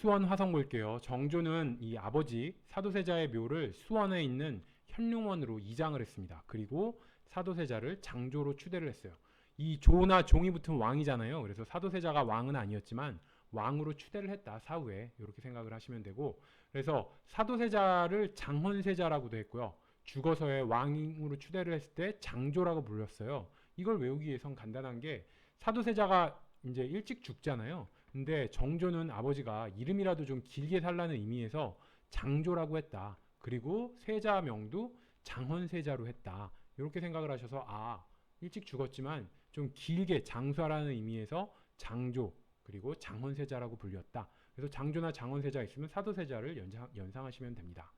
수원 화성 볼게요. 정조는 이 아버지 사도세자의 묘를 수원에 있는 현룡원으로 이장을 했습니다. 그리고 사도세자를 장조로 추대를 했어요. 이 조나 종이 붙은 왕이잖아요. 그래서 사도세자가 왕은 아니었지만 왕으로 추대를 했다 사후에 이렇게 생각을 하시면 되고 그래서 사도세자를 장헌세자라고도 했고요. 죽어서의 왕으로 추대를 했을 때 장조라고 불렸어요. 이걸 외우기 위해선 간단한 게 사도세자가 이제 일찍 죽잖아요. 근데 정조는 아버지가 이름이라도 좀 길게 살라는 의미에서 장조라고 했다. 그리고 세자명도 장헌세자로 했다. 이렇게 생각을 하셔서 아 일찍 죽었지만 좀 길게 장수하라는 의미에서 장조 그리고 장헌세자라고 불렸다. 그래서 장조나 장헌세자 있으면 사도세자를 연상, 연상하시면 됩니다.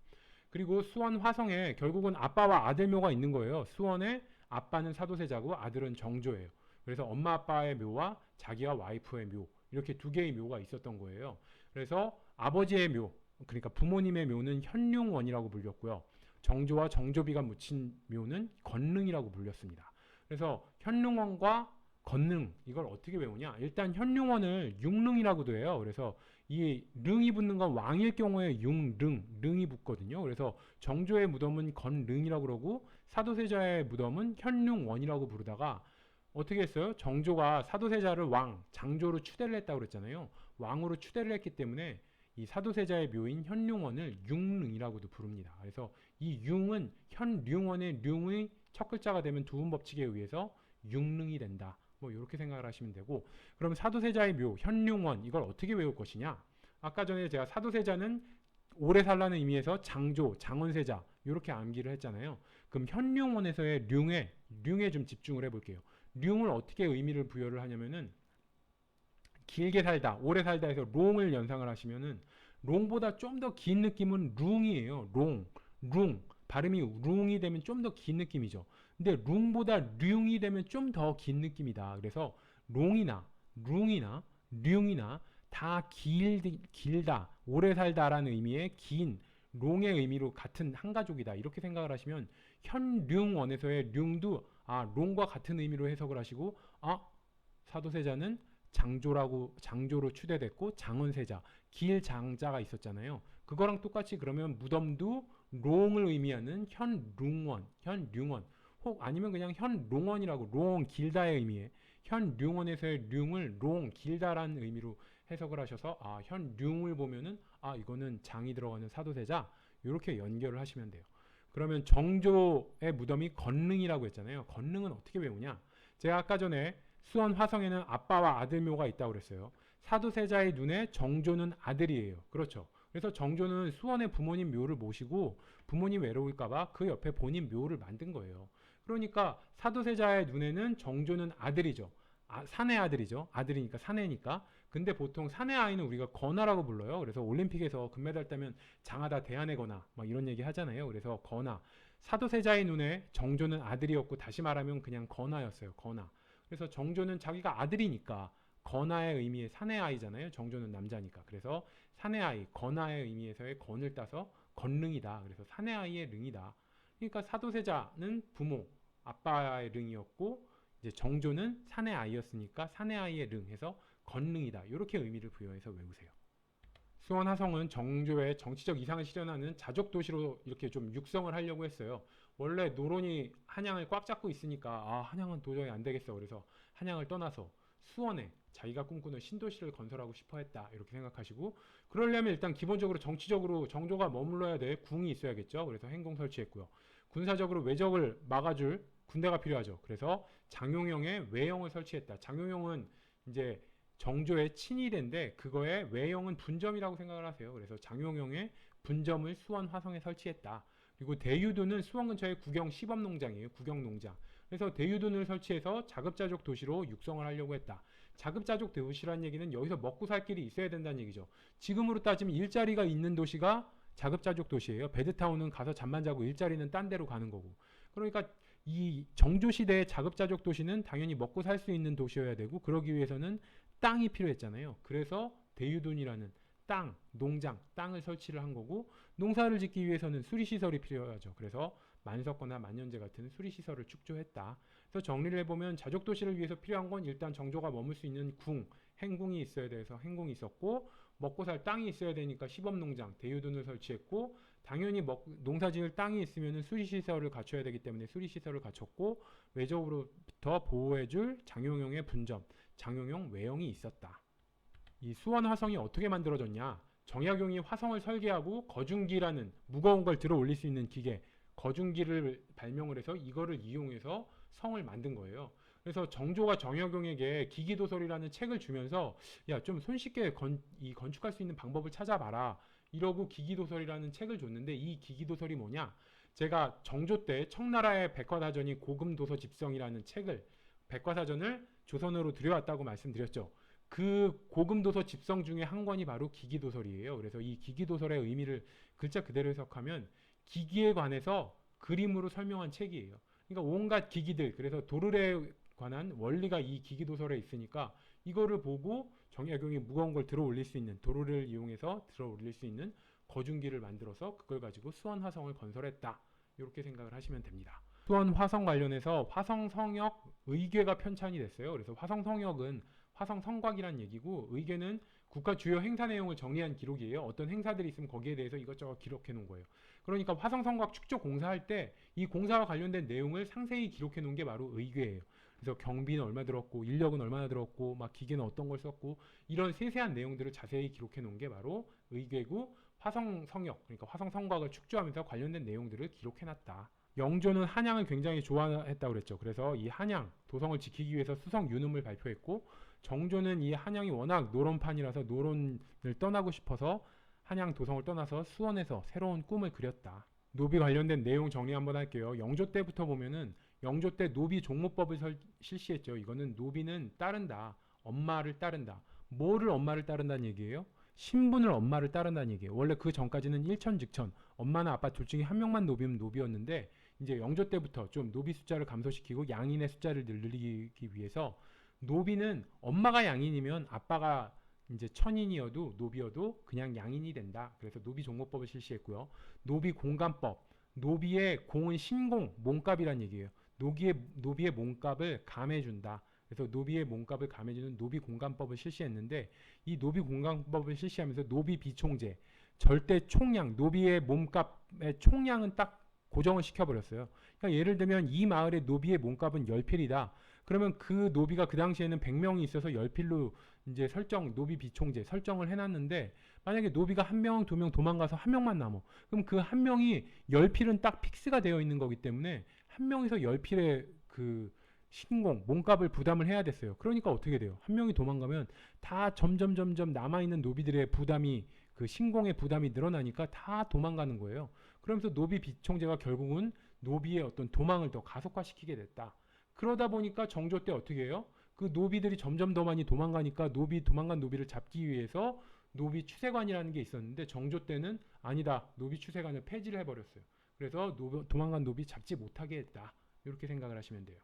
그리고 수원 화성에 결국은 아빠와 아들 묘가 있는 거예요. 수원에 아빠는 사도세자고 아들은 정조예요. 그래서 엄마 아빠의 묘와 자기와 와이프의 묘 이렇게 두 개의 묘가 있었던 거예요. 그래서 아버지의 묘 그러니까 부모님의 묘는 현룡원이라고 불렸고요. 정조와 정조비가 묻힌 묘는 건릉이라고 불렸습니다. 그래서 현룡원과 건능 이걸 어떻게 외우냐? 일단 현룡원을 육릉이라고도 해요. 그래서 이 릉이 붙는 건 왕일 경우에 육릉 릉이 붙거든요. 그래서 정조의 무덤은 건릉이라고 그러고 사도세자의 무덤은 현룡원이라고 부르다가 어떻게 했어요? 정조가 사도세자를 왕, 장조로 추대를 했다고 그랬잖아요. 왕으로 추대를 했기 때문에 이 사도세자의 묘인 현룡원을 융릉이라고도 부릅니다. 그래서 이 융은 현룡원의 룡의 첫 글자가 되면 두음 법칙에 의해서 융릉이 된다. 뭐 이렇게 생각을 하시면 되고 그럼 사도세자의 묘 현룡원 이걸 어떻게 외울 것이냐? 아까 전에 제가 사도세자는 오래 살라는 의미에서 장조, 장원세자 이렇게 암기를 했잖아요. 그럼 현룡원에서의 룡에 룡에 좀 집중을 해볼게요. 룡을 어떻게 의미를 부여를 하냐면은 길게 살다, 오래 살다 해서 롱을 연상을 하시면은 롱보다 좀 더 긴 느낌은 룽이에요. 롱, 룽. 발음이 룽이 되면 좀 더 긴 느낌이죠. 근데 룽보다 룽이 되면 좀 더 긴 느낌이다. 그래서 롱이나 룽이나 룽이나 다 길, 길다, 오래 살다라는 의미의 긴 롱의 의미로 같은 한 가족이다. 이렇게 생각을 하시면 현륭원에서의 륭도 아 롱과 같은 의미로 해석을 하시고 아 사도세자는 장조라고 장조로 추대됐고 장원세자 길 장자가 있었잖아요. 그거랑 똑같이 그러면 무덤도 롱을 의미하는 현룽원 현륭원 혹 아니면 그냥 현롱원이라고 롱 길다의 의미에 현륭원에서의 륭을 롱 길다라는 의미로 해석을 하셔서 아 현륭을 보면은 아 이거는 장이 들어가는 사도세자 이렇게 연결을 하시면 돼요. 그러면 정조의 무덤이 건릉이라고 했잖아요. 건릉은 어떻게 외우냐? 제가 아까 전에 수원 화성에는 아빠와 아들 묘가 있다고 그랬어요. 사도세자의 눈에 정조는 아들이에요. 그렇죠. 그래서 정조는 수원의 부모님 묘를 모시고 부모님 외로울까봐 그 옆에 본인 묘를 만든 거예요. 그러니까 사도세자의 눈에는 정조는 아들이죠. 아, 사내 아들이죠. 아들이니까 사내니까. 근데 보통 사내 아이는 우리가 건아라고 불러요. 그래서 올림픽에서 금메달 따면 장하다 건아 막 이런 얘기 하잖아요. 그래서 건아. 사도세자의 눈에 정조는 아들이었고 다시 말하면 그냥 건아였어요. 건아. 그래서 정조는 자기가 아들이니까 건아의 의미의 사내 아이잖아요. 정조는 남자니까. 그래서 사내 아이, 건아의 의미에서의 건을 따서 건릉이다. 그래서 사내 아이의 릉이다. 그러니까 사도세자는 부모, 아빠의 릉이었고 이제 정조는 사내 아이였으니까 사내 아이의 릉 해서 건릉이다. 이렇게 의미를 부여해서 외우세요. 수원 화성은 정조의 정치적 이상을 실현하는 자족 도시로 이렇게 좀 육성을 하려고 했어요. 원래 노론이 한양을 꽉 잡고 있으니까 아 한양은 도저히 안 되겠어. 그래서 한양을 떠나서 수원에 자기가 꿈꾸는 신도시를 건설하고 싶어 했다. 이렇게 생각하시고 그러려면 일단 기본적으로 정치적으로 정조가 머물러야 될 궁이 있어야겠죠. 그래서 행궁 설치했고요. 군사적으로 외적을 막아줄 군대가 필요하죠. 그래서 장용영의 외영을 설치했다. 장용영은 이제 정조의 친위대인데 그거에 외영은 분점이라고 생각을 하세요. 그래서 장용영의 분점을 수원 화성에 설치했다. 그리고 대유도는 수원 근처에 국영 시범농장이에요. 국영농장. 그래서 대유도를 설치해서 자급자족 도시로 육성을 하려고 했다. 자급자족 도시란 얘기는 여기서 먹고 살 길이 있어야 된다는 얘기죠. 지금으로 따지면 일자리가 있는 도시가 자급자족 도시예요. 베드타운은 가서 잠만 자고 일자리는 딴 데로 가는 거고. 그러니까 이 정조 시대의 자급자족 도시는 당연히 먹고 살 수 있는 도시여야 되고 그러기 위해서는 땅이 필요했잖아요. 그래서 대유돈이라는 땅, 농장, 땅을 설치를 한 거고 농사를 짓기 위해서는 수리시설이 필요하죠. 그래서 만석거나 만년제 같은 수리시설을 축조했다. 그래서 정리를 해보면 자족도시를 위해서 필요한 건 일단 정조가 머물 수 있는 궁, 행궁이 있어야 돼서 행궁이 있었고 먹고 살 땅이 있어야 되니까 시범농장, 대유둔을 설치했고 당연히 먹, 농사 지을 땅이 있으면 수리시설을 갖춰야 되기 때문에 수리시설을 갖췄고 외적으로부터 보호해줄 장용용의 분점, 장용용 외형이 있었다. 이 수원 화성이 어떻게 만들어졌냐? 정약용이 화성을 설계하고 거중기라는 무거운 걸 들어 올릴 수 있는 기계, 거중기를 발명을 해서 이거를 이용해서 성을 만든 거예요. 그래서 정조가 정약용에게 기기도설이라는 책을 주면서 야 좀 손쉽게 건, 이 건축할 수 있는 방법을 찾아봐라. 이러고 기기도설이라는 책을 줬는데 이 기기도설이 뭐냐? 제가 정조 때 청나라의 백과사전이 고금도서 집성이라는 책을 백과사전을 조선으로 들여왔다고 말씀드렸죠. 그 고금도서 집성 중에 한 권이 바로 기기도설이에요. 그래서 이 기기도설의 의미를 글자 그대로 해석하면 기기에 관해서 그림으로 설명한 책이에요. 그러니까 온갖 기기들, 그래서 도르래 관한 원리가 이 기기도설에 있으니까 이거를 보고 정약용이 무거운 걸 들어 올릴 수 있는 도로를 이용해서 들어 올릴 수 있는 거중기를 만들어서 그걸 가지고 수원 화성을 건설했다. 이렇게 생각을 하시면 됩니다. 수원 화성 관련해서 화성 성역 의궤가 편찬이 됐어요. 그래서 화성 성역은 화성 성곽이란 얘기고 의궤는 국가 주요 행사 내용을 정리한 기록이에요. 어떤 행사들이 있으면 거기에 대해서 이것저것 기록해 놓은 거예요. 그러니까 화성 성곽 축조 공사할 때 이 공사와 관련된 내용을 상세히 기록해 놓은 게 바로 의궤예요. 그래서 경비는 얼마 들었고 인력은 얼마나 들었고 막 기계는 어떤 걸 썼고 이런 세세한 내용들을 자세히 기록해 놓은 게 바로 의궤고 화성 성역 그러니까 화성 성곽을 축조하면서 관련된 내용들을 기록해 놨다. 영조는 한양을 굉장히 좋아했다고 그랬죠. 그래서 이 한양 도성을 지키기 위해서 수성 유능을 발표했고 정조는 이 한양이 워낙 노론판이라서 노론을 떠나고 싶어서 한양 도성을 떠나서 수원에서 새로운 꿈을 그렸다. 노비 관련된 내용 정리 한번 할게요. 영조 때부터 보면은 영조 때 노비 종모법을 설- 실시했죠. 이거는 노비는 따른다. 엄마를 따른다. 뭐를 엄마를 따른다는 얘기예요? 신분을 엄마를 따른다는 얘기예요. 원래 그 전까지는 일천즉천 엄마나 아빠 둘 중에 한 명만 노비면 노비였는데 이제 영조 때부터 좀 노비 숫자를 감소시키고 양인의 숫자를 늘리기 위해서 노비는 엄마가 양인이면 아빠가 이제 천인이어도 노비여도 그냥 양인이 된다. 그래서 노비 종모법을 실시했고요. 노비 공간법. 노비의 공은 신공, 몸값이란 얘기예요. 노비의 노비의 몸값을 감해준다. 그래서 노비의 몸값을 감해주는 노비 공간법을 실시했는데 이 노비 공간법을 실시하면서 노비 비총제, 절대 총량, 노비의 몸값의 총량은 딱 고정을 시켜버렸어요. 그러니까 예를 들면 이 마을의 노비의 몸값은 10필이다. 그러면 그 노비가 그 당시에는 100명이 있어서 10필로 이제 설정 노비 비총제 설정을 해놨는데 만약에 노비가 한 명, 두 명 도망가서 한 명만 남어. 그럼 그 한 명이 10필은 딱 픽스가 되어 있는 거기 때문에 한 명에서 10필의 그 신공, 몸값을 부담을 해야 됐어요. 그러니까 어떻게 돼요? 한 명이 도망가면 다 점점 점점 남아있는 노비들의 부담이 그 신공의 부담이 늘어나니까 다 도망가는 거예요. 그러면서 노비 비총제가 결국은 노비의 어떤 도망을 더 가속화시키게 됐다. 그러다 보니까 정조 때 어떻게 해요? 그 노비들이 점점 더 많이 도망가니까 노비 도망간 노비를 잡기 위해서 노비 추세관이라는 게 있었는데 정조 때는 아니다. 노비 추세관을 폐지를 해버렸어요. 그래서 노- 도망간 노비 잡지 못하게 했다. 이렇게 생각을 하시면 돼요.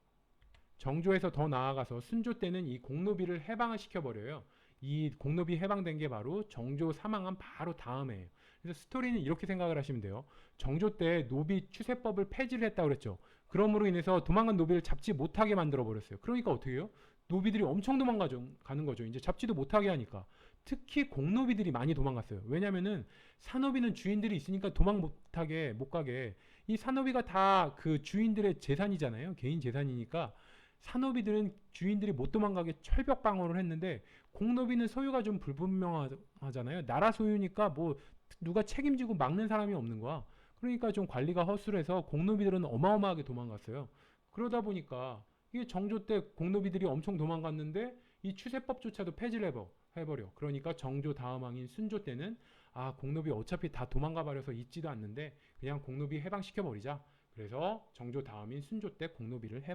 정조에서 더 나아가서 순조 때는 이 공노비를 해방을 시켜버려요. 이 공노비 해방된 게 바로 정조 사망한 바로 다음에예요. 그래서 스토리는 이렇게 생각을 하시면 돼요. 정조 때 노비 추세법을 폐지를 했다고 그랬죠. 그럼으로 인해서 도망간 노비를 잡지 못하게 만들어 버렸어요. 그러니까 어떻게 해요? 노비들이 엄청 도망가죠. 가는 거죠. 이제 잡지도 못하게 하니까. 특히 공노비들이 많이 도망갔어요. 왜냐면은 산노비는 주인들이 있으니까 도망 못하게 못 가게 이 산노비가 다 그 주인들의 재산이잖아요. 개인 재산이니까 산노비들은 주인들이 못 도망가게 철벽 방어를 했는데 공노비는 소유가 좀 불분명하잖아요. 나라 소유니까 뭐 누가 책임지고 막는 사람이 없는 거야. 그러니까 좀 관리가 허술해서 공노비들은 어마어마하게 도망갔어요. 그러다 보니까 이게 정조 때 공노비들이 엄청 도망갔는데 이 추세법조차도 폐지를 해버, 해버려. 그러니까 정조 다음 왕인 순조 때는 아 공노비 어차피 다 도망가 버려서 있지도 않는데 그냥 공노비 해방시켜 버리자. 그래서 정조 다음인 순조 때 공노비를 해방